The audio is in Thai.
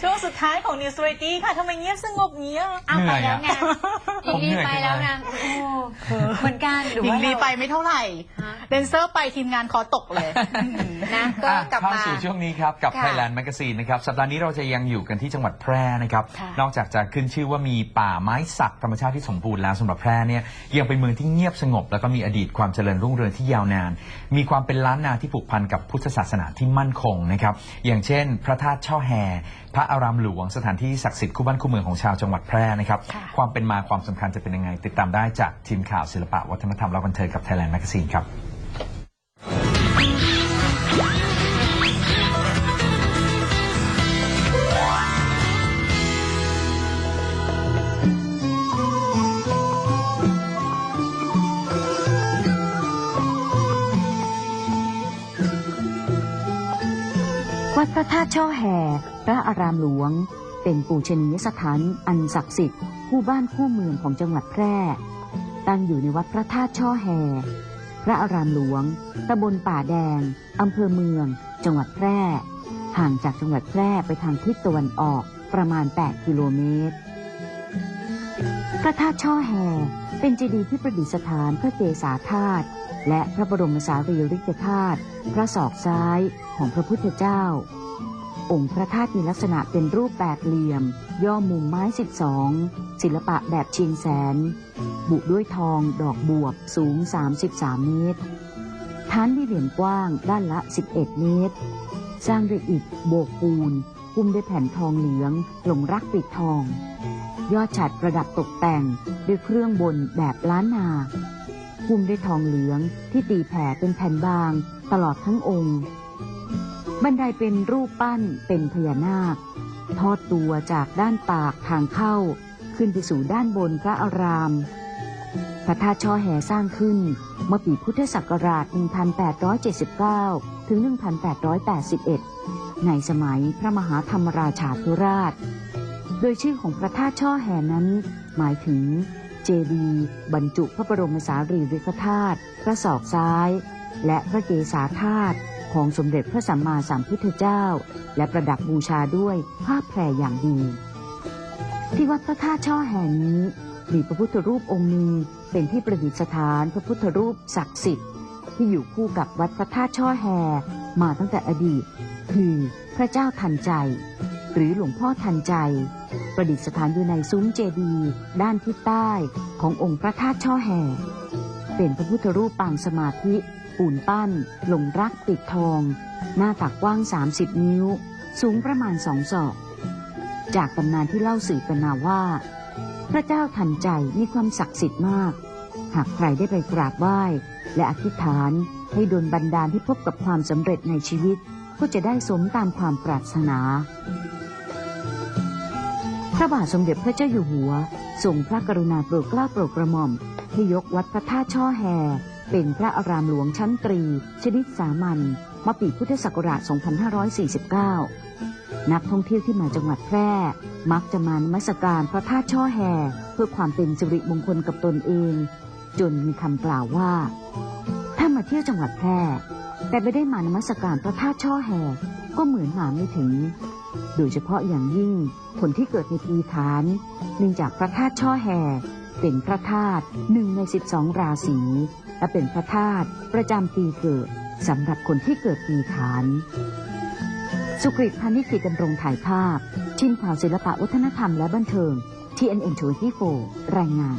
ช่วงสุดท้ายของ News r a d y ค่ะทำไมเงียบสงบเงี้ยอ้าวเหนื่ไปอยแล้วอะไงหญิงลีไปแล้วนะโอ้เหมือนกันหรือหญิงว่าลีเรา ไปไม่เท่าไหร่ฮะเดนเซอร์ไปทีมงานคอตกเลย นะก็อะกลับเข้ามา สู่ช่วงนี้ครับ กับ ค่ะ Thailand Magazine นะครับ สัปดาห์นี้เราจะยังอยู่กันที่จังหวัดแพร่นะครับ ค่ะ นอกจากจะขึ้นชื่อว่ามีป่าไม้สักธรรมชาติที่สมบูรณ์แล้วสำหรับแพร่เนี่ยยังเป็นเมืองที่เงียบสงบ แล้วก็มีอดีตความเจริญรุ่งเรืองที่ยาวนาน มีความเป็นล้านนาที่ผูกพันกับพุทธศาสนาที่มั่นคงนะครับอย่างเช่น พระธาตุช่อแฮพระอารามหลวงสถานที่ศักดิ์สิทธิ์คู่บ้านคู่เมืองของชาวจังหวัดแพร่นะครับค่ะความเป็นมาความสำคัญจะเป็นยังไง ติดตามได้จากทีมข่าวศิลปะวัฒนธรรมและบันเทิงกับ Thailand Magazine ครับ วัดพระธาตุช่อแห่ พระอารามหลวง เป็นปูชนียสถานอันศักดิ์สิทธิ์คู่บ้านคู่เมืองของจังหวัดแพร่ ตั้งอยู่ในวัดพระธาตุช่อแห่ พระอารามหลวง ตำบลป่าแดง อำเภอเมือง จังหวัดแพร่ ห่างจากจังหวัดแพร่ไปทางทิศตะวันออกประมาณ 8 กิโลเมตร พระธาตุช่อแห่ เป็นเจดีย์ที่ประดิษฐานพระเกศาธาตุและพระบรมสารีริกธาตุพระศอกซ้ายของพระพุทธเจ้า องค์พระธาตุมีลักษณะเป็นรูปแปดเหลี่ยม ย่อมุมไม้ 12 ศิลปะแบบเชียงแสน บุด้วยทองดอกบวบสูง 33 เมตรฐานมีเหลี่ยมกว้างด้านละ 11 เมตร สร้างด้วยอิฐโบกปูนหุ้มด้วยแผ่นทองเหลืองหลงรักปิดทอง ยอดฉัดประดับตกแต่งด้วยเครื่องบนแบบล้านนาหุ้มด้วยทองเหลืองที่ตีแผ่เป็นแผ่นบางตลอดทั้งองค์ บันไดเป็นรูปปั้นเป็นพญานาค ทอดตัวจากด้านปากทางเข้า ขึ้นไปสู่ด้านบนพระอาราม พระธาตุช่อแห่สร้างขึ้น เมื่อปีพุทธศักราช 1879 ถึง 1881 ในสมัยพระมหาธรรมราชาธิราช โดยชื่อของพระธาตุช่อแห่นั้น หมายถึงเจดีย์บรรจุพระบรมสารีริกธาตุพระศอกซ้าย และพระเกศาธาตุของสมเด็จพระสัมมาสัมพุทธเจ้า และประดับบูชาด้วยผ้าแพรอย่างดี ที่วัดพระธาตุช่อแห่นี้ มีพระพุทธรูปองค์หนึ่งเป็นที่ประดิษฐานพระพุทธรูปศักดิ์สิทธิ์ที่อยู่คู่กับวัดพระธาตุช่อแห่มาตั้งแต่อดีต คือพระเจ้าทันใจ หรือหลวงพ่อทันใจ ประดิษฐานอยู่ในซุ้มเจดีย์ด้านทิศใต้ขององค์พระธาตุช่อแห่ เป็นพระพุทธรูปปางสมาธิ ปูนปั้น หลงรักปิดทอง หน้าตักกว้าง 30 นิ้ว สูงประมาณสองศอก จากตำนานที่เล่าสืบกันมาว่า พระเจ้าทันใจมีความศักดิ์สิทธิ์มาก หากใครได้ไปกราบไหว้ และอธิษฐานให้ดลบันดาลที่พบกับความสำเร็จในชีวิตก็จะได้สมตามความปรารถนา พระบาทสมเด็จพระเจ้าอยู่หัวทรงพระกรุณาโปรดเกล้าโปรดกระหม่อมให้ยกวัดพระธาตุช่อแฮเป็นพระอารามหลวงชั้นตรี ชนิดสามัญมื่อปีพุทธศักราช 2549 นักท่องเที่ยวที่มาจังหวัดแพร่ มักจะมานมัสการพระธาตุช่อแฮเพื่อความเป็นสิริมงคลกับตนเอง จนมีคำกล่าวว่า ถ้ามาเที่ยวจังหวัดแพร่ แต่ไม่ได้มานมัสการพระธาตุช่อแฮก็เหมือนมาไม่ถึง โดยเฉพาะอย่างยิ่งคนที่เกิดในปีขานเนื่องจากพระธาตุช่อแห่เป็นพระธาตุหนึ่งใน 12 ราศีและเป็นพระธาตุประจำปีเกิดสำหรับคนที่เกิดปีขาน สุกริตพานิชกิจดำรงถ่ายภาพ ชินข่าวศิลปะวัฒนธรรมและบันเทิง TNN 24 รายงาน